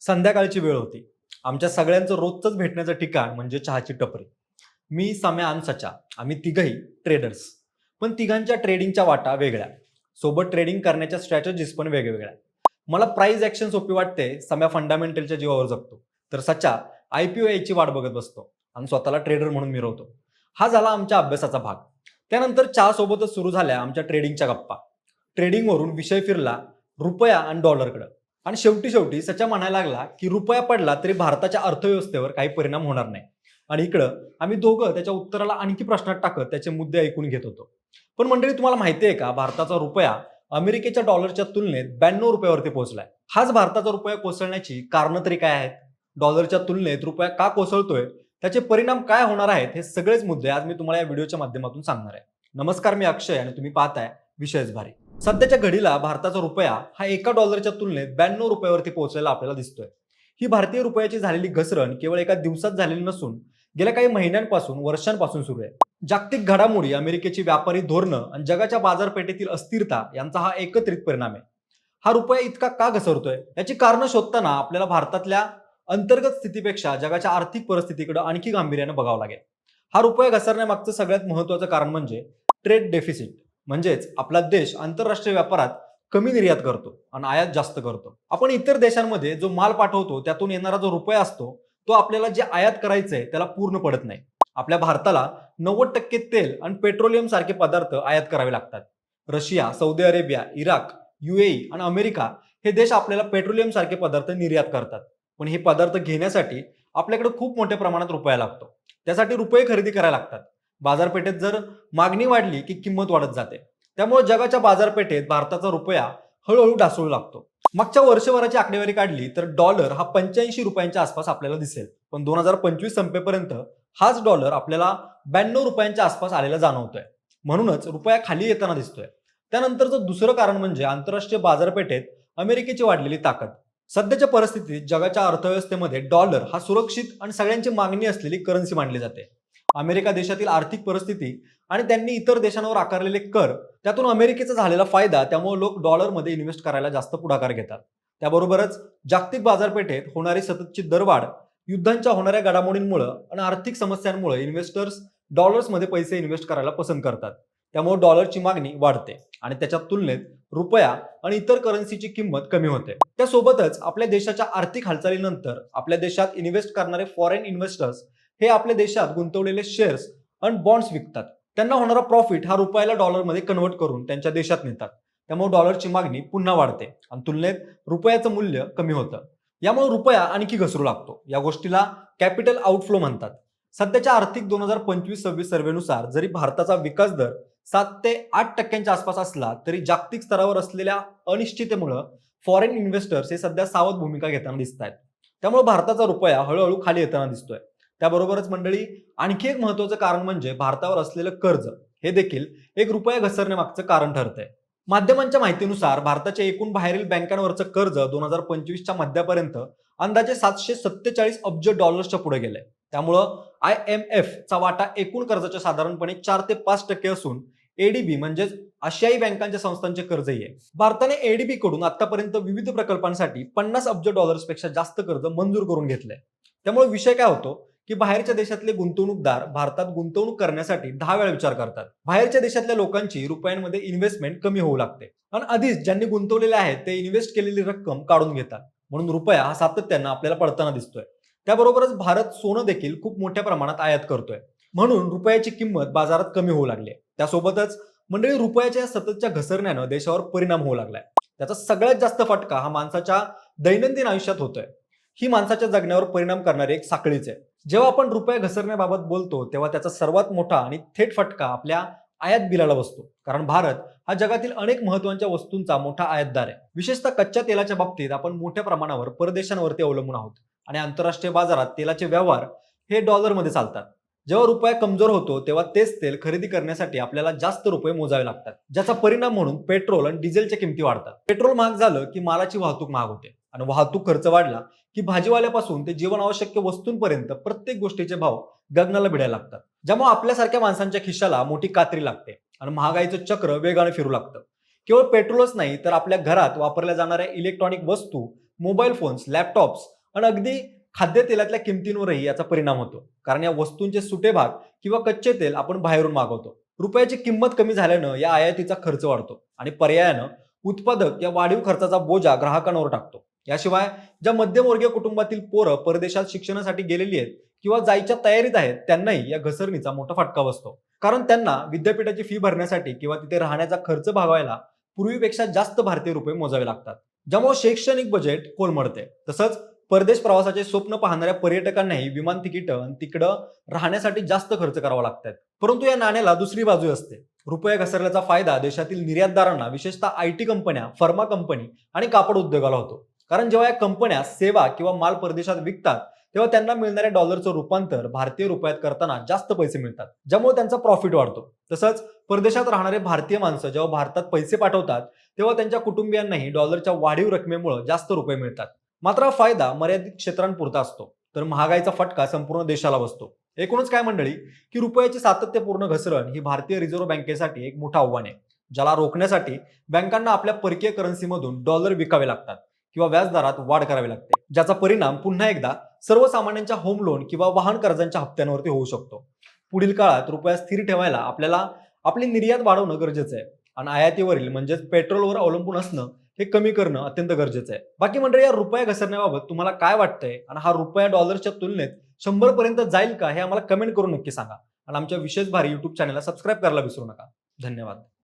संध्याकाळची वेळ होती. आमच्या सगळ्यांचं रोजच भेटण्याचं ठिकाण म्हणजे चहाची टपरी. मी सम्या आणि सचा आम्ही तिघही ट्रेडर्स पण तिघांच्या ट्रेडिंगच्या वाटा वेगळ्या. सोबत ट्रेडिंग करण्याच्या स्ट्रॅटेजीज पण वेगवेगळ्या. मला प्राईज ऍक्शन सोपी वाटते सम्या फंडामेंटलच्या जीवावर जगतो. तर सचा आय पी ओ याची वाट बघत बसतो आणि स्वतःला ट्रेडर म्हणून मिरवतो. हा झाला आमच्या अभ्यासाचा भाग. त्यानंतर चहा सोबतच सुरू झाल्या आमच्या ट्रेडिंगच्या गप्पा. ट्रेडिंगवरून विषय फिरला रुपया आणि डॉलरकडं आणि शेवटी शेवटी सचा म्हणायला लागला की रुपया पडला तरी भारताच्या अर्थव्यवस्थेवर काही परिणाम होणार नाही. आणि इकडं आम्ही दोघं त्याच्या उत्तराला आणखी प्रश्नात टाकत त्याचे मुद्दे ऐकून घेत होतो. पण मंडळी तुम्हाला माहिती आहे का भारताचा रुपया अमेरिकेच्या डॉलरच्या तुलनेत ब्याण्णव रुपयावरती पोहोचलाय. हाच भारताचा रुपया कोसळण्याची कारणं तरी काय आहेत? डॉलरच्या तुलनेत रुपया का कोसळतोय? त्याचे परिणाम काय होणार आहेत? हे सगळेच मुद्दे आज मी तुम्हाला या व्हिडिओच्या माध्यमातून सांगणार आहे. नमस्कार मी अक्षय आणि तुम्ही पाहताय विषयच भारी. सध्याच्या घडीला भारताचा रुपया हा एका डॉलरच्या तुलनेत ब्याण्णव रुपयावरती पोहोचलेला आपल्याला दिसतोय. ही भारतीय रुपयाची झालेली घसरण केवळ एका दिवसात झालेली नसून गेल्या काही महिन्यांपासून वर्षांपासून सुरू आहे. जागतिक घडामोडी अमेरिकेची व्यापारी धोरणं आणि जगाच्या बाजारपेठेतील अस्थिरता यांचा हा एकत्रित परिणाम आहे. हा रुपया इतका का घसरतोय? याची कारणं शोधताना आपल्याला भारतातल्या अंतर्गत स्थितीपेक्षा जगाच्या आर्थिक परिस्थितीकडे आणखी गांभीर्यानं बघावं लागेल. हा रुपया घसरण्यामागचं सगळ्यात महत्वाचं कारण म्हणजे ट्रेड डेफिसिट. म्हणजेच आपला देश आंतरराष्ट्रीय व्यापारात कमी निर्यात करतो आणि आयात जास्त करतो. आपण इतर देशांमध्ये जो माल पाठवतो त्यातून येणारा जो रुपया असतो तो आपल्याला जे आयात करायचंय त्याला पूर्ण पडत नाही. आपल्या भारताला नव्वद टक्के तेल आणि पेट्रोलियम सारखे पदार्थ आयात करावे लागतात. Russia Saudi Arabia Iraq UAE आणि अमेरिका हे देश आपल्याला पेट्रोलियम सारखे पदार्थ निर्यात करतात. पण हे पदार्थ घेण्यासाठी आपल्याकडे खूप मोठ्या प्रमाणात रुपया लागतो. त्यासाठी रुपये खरेदी करायला लागतात. बाजारपेठेत जर मागणी वाढली की किंमत वाढत जाते. त्यामुळे जगाच्या बाजारपेठेत भारताचा रुपया हळूहळू ढासळू लागतो. मागच्या वर्षभराची आकडेवारी काढली तर डॉलर हा पंच्याऐंशी रुपयांच्या आसपास आपल्याला दिसेल. पण दोन हजार पंचवीस संपेपर्यंत हाच डॉलर आपल्याला ब्याण्णव रुपयांच्या आसपास आलेला जाणवतोय. म्हणूनच रुपया खाली येताना दिसतोय. त्यानंतरचं दुसरं कारण म्हणजे आंतरराष्ट्रीय बाजारपेठेत अमेरिकेची वाढलेली ताकद. सध्याच्या परिस्थितीत जगाच्या अर्थव्यवस्थेमध्ये डॉलर हा सुरक्षित आणि सगळ्यांची मागणी असलेली करन्सी मानली जाते. अमेरिका देशातील आर्थिक परिस्थिती आणि त्यांनी इतर देशांवर आकारलेले कर त्यातून अमेरिकेचा झालेला फायदा त्यामुळे लोक डॉलरमध्ये इन्व्हेस्ट करायला जास्त पुढाकार घेतात. त्याबरोबरच जागतिक बाजारपेठेत होणारी सततची दरवाढ युद्धांच्या होणाऱ्या घडामोडींमुळं आणि आर्थिक समस्यांमुळे इन्व्हेस्टर्स डॉलर्समध्ये पैसे इन्व्हेस्ट करायला पसंत करतात. त्यामुळे डॉलरची मागणी वाढते आणि त्याच्या तुलनेत रुपया आणि इतर करन्सीची किंमत कमी होते. त्यासोबतच आपल्या देशाच्या आर्थिक हालचालीनंतर आपल्या देशात इन्व्हेस्ट करणारे फॉरेन इन्व्हेस्टर्स हे आपल्या देशात गुंतवलेले शेअर्स आणि बॉन्ड्स विकतात. त्यांना होणारा प्रॉफिट हा रुपयाला डॉलरमध्ये कन्वर्ट करून त्यांच्या देशात नेतात. त्यामुळे डॉलरची मागणी पुन्हा वाढते आणि तुलनेत रुपयाचं मूल्य कमी होतं. यामुळे रुपया आणखी घसरू लागतो. या गोष्टीला कॅपिटल आउटफ्लो म्हणतात. सध्याच्या आर्थिक दोन हजार पंचवीस सव्वीस सर्वेनुसार जरी भारताचा विकास दर सात ते आठ टक्क्यांच्या आसपास असला तरी जागतिक स्तरावर असलेल्या अनिश्चितेमुळं फॉरेन इन्व्हेस्टर्स हे सध्या सावध भूमिका घेताना दिसत आहेत त्यामुळे भारताचा रुपया हळूहळू खाली येताना दिसतोय. त्याबरोबरच मंडळी आणखी एक महत्वाचं कारण म्हणजे भारतावर असलेलं कर्ज हे देखील एक रुपया घसरण्यामागचं कारण ठरतंय. माध्यमांच्या माहितीनुसार भारताच्या एकूण बाहेरील बँकांवरचं कर्ज दोन हजार पंचवीसच्या मध्यापर्यंत अंदाजे सातशे सत्तेचाळीस अब्ज डॉलर्सच्या पुढे गेलंय. त्यामुळं आय एम एफचा वाटा एकूण कर्जाच्या साधारणपणे चार ते पाच टक्के असून एडीबी म्हणजेच आशियाई बँकांच्या संस्थांचे कर्जही आहे. भारताने एडीबी कडून आतापर्यंत विविध प्रकल्पांसाठी पन्नास अब्ज डॉलर्सपेक्षा जास्त कर्ज मंजूर करून घेतलंय. त्यामुळे विषय काय होतो? की बाहेरच्या देशातले गुंतवणूकदार भारतात गुंतवणूक करण्यासाठी दहा वेळा विचार करतात. बाहेरच्या देशातल्या लोकांची रुपयांमध्ये इन्व्हेस्टमेंट कमी होऊ लागते. आणि आधीच ज्यांनी गुंतवलेले आहेत ते इन्व्हेस्ट केलेली रक्कम काढून घेतात. म्हणून रुपया हा सातत्यानं आपल्याला पडताना दिसतोय. त्याबरोबरच भारत सोनं देखील खूप मोठ्या प्रमाणात आयात करतोय. म्हणून रुपयाची किंमत बाजारात कमी होऊ लागली आहे. त्यासोबतच मंडळी रुपयाच्या सततच्या घसरण्यानं देशावर परिणाम होऊ लागलाय त्याचा सगळ्यात जास्त फटका हा माणसाच्या दैनंदिन आयुष्यात होतोय. ही माणसाच्या जगण्यावर परिणाम करणारी एक साखळीच आहे. जेव्हा आपण रुपया घसरण्याबाबत बोलतो तेव्हा त्याचा सर्वात मोठा आणि थेट फटका आपल्या आयात बिलाला बसतो. कारण भारत हा जगातील अनेक महत्त्वाच्या वस्तूंचा मोठा आयातदार आहे. विशेषतः कच्च्या तेलाच्या बाबतीत आपण मोठ्या प्रमाणावर परदेशांवरती अवलंबून आहोत. आणि आंतरराष्ट्रीय बाजारात तेलाचे व्यवहार हे डॉलरमध्ये चालतात. जेव्हा रुपया कमजोर होतो तेव्हा तेच तेल खरेदी करण्यासाठी आपल्याला जास्त रुपये मोजावे लागतात. ज्याचा परिणाम म्हणून पेट्रोल आणि डिझेलच्या किमती वाढतात. पेट्रोल महाग झालं की मालाची वाहतूक महाग होते आणि वाहतूक खर्च वाढला की भाजीवाल्यापासून ते जीवनावश्यक वस्तूंपर्यंत प्रत्येक गोष्टीचे भाव गगनाला भिडायला लागतात. ज्यामुळे आपल्यासारख्या माणसांच्या खिशाला मोठी कात्री लागते आणि महागाईचं चक्र वेगाने फिरू लागतं. केवळ पेट्रोलच नाही तर आपल्या घरात वापरल्या जाणाऱ्या इलेक्ट्रॉनिक वस्तू मोबाईल फोन्स लॅपटॉप्स आणि अगदी खाद्यतेलातल्या किमतींवरही याचा परिणाम होतो. कारण या वस्तूंचे सुटे भाग किंवा कच्चे तेल आपण बाहेरून मागवतो. रुपयाची किंमत कमी झाल्यानं या आयातीचा खर्च वाढतो आणि पर्यायानं उत्पादक या वाढीव खर्चाचा बोजा ग्राहकांवर टाकतो. याशिवाय ज्या मध्यमवर्गीय कुटुंबातील पोरं परदेशात शिक्षणासाठी गेलेली आहेत किंवा जायच्या तयारीत आहेत त्यांनाही या घसरणीचा मोठा फटका बसतो. कारण त्यांना विद्यापीठाची फी भरण्यासाठी किंवा तिथे राहण्याचा खर्च भागवायला पूर्वीपेक्षा जास्त भारतीय रुपये मोजावे लागतात. ज्यामुळे शैक्षणिक बजेट कोलमडते. तसंच परदेश प्रवासाचे स्वप्न पाहणाऱ्या पर्यटकांनाही विमान तिकीट तिकडं राहण्यासाठी जास्त खर्च करावा लागतात. परंतु या नाण्याला दुसरी बाजू असते. रुपया घसरल्याचा फायदा देशातील निर्यातदारांना विशेषतः आय टी कंपन्या फर्मा कंपनी आणि कापड उद्योगाला होतो. कारण जेव्हा या कंपन्या सेवा किंवा माल परदेशात विकतात तेव्हा त्यांना मिळणाऱ्या डॉलरचं रूपांतर भारतीय रुपयात करताना जास्त पैसे मिळतात ज्यामुळे त्यांचा प्रॉफिट वाढतो. तसंच परदेशात राहणारे भारतीय माणसं जेव्हा भारतात पैसे पाठवतात तेव्हा त्यांच्या कुटुंबियांनाही डॉलरच्या वाढीव रकमेमुळे जास्त रुपये मिळतात. मात्र फायदा मर्यादित क्षेत्रांपुरता असतो. तर महागाईचा फटका संपूर्ण देशाला बसतो. एकूणच काय मंडळी की रुपयाची सातत्यपूर्ण घसरण ही भारतीय रिझर्व्ह बँकेसाठी एक मोठं आव्हान आहे. ज्याला रोखण्यासाठी बँकांना आपल्या परकीय करन्सीमधून डॉलर विकावे लागतात किंवा व्याजदरात वाढ करावी लागते. ज्याचा परिणाम पुन्हा एकदा सर्वसामान्यांच्या होम लोन किंवा वाहन कर्जांच्या हप्त्यांवरती होऊ शकतो. पुढील काळात रुपया स्थिर ठेवायला आपल्याला आपली निर्यात वाढवणं गरजेचं आहे. आणि आयातीवरील म्हणजेच पेट्रोलवर अवलंबून असणं हे कमी करणं अत्यंत गरजेचं आहे. बाकी मंडळी या रुपया घसरण्याबाबत तुम्हाला काय वाटतंय आणि हा रुपया डॉलरच्या तुलनेत शंभर पर्यंत जाईल का हे आम्हाला कमेंट करून नक्की सांगा. आणि आमच्या विशेष भारी युट्यूब चॅनलला सबस्क्राईब करायला विसरू नका. धन्यवाद.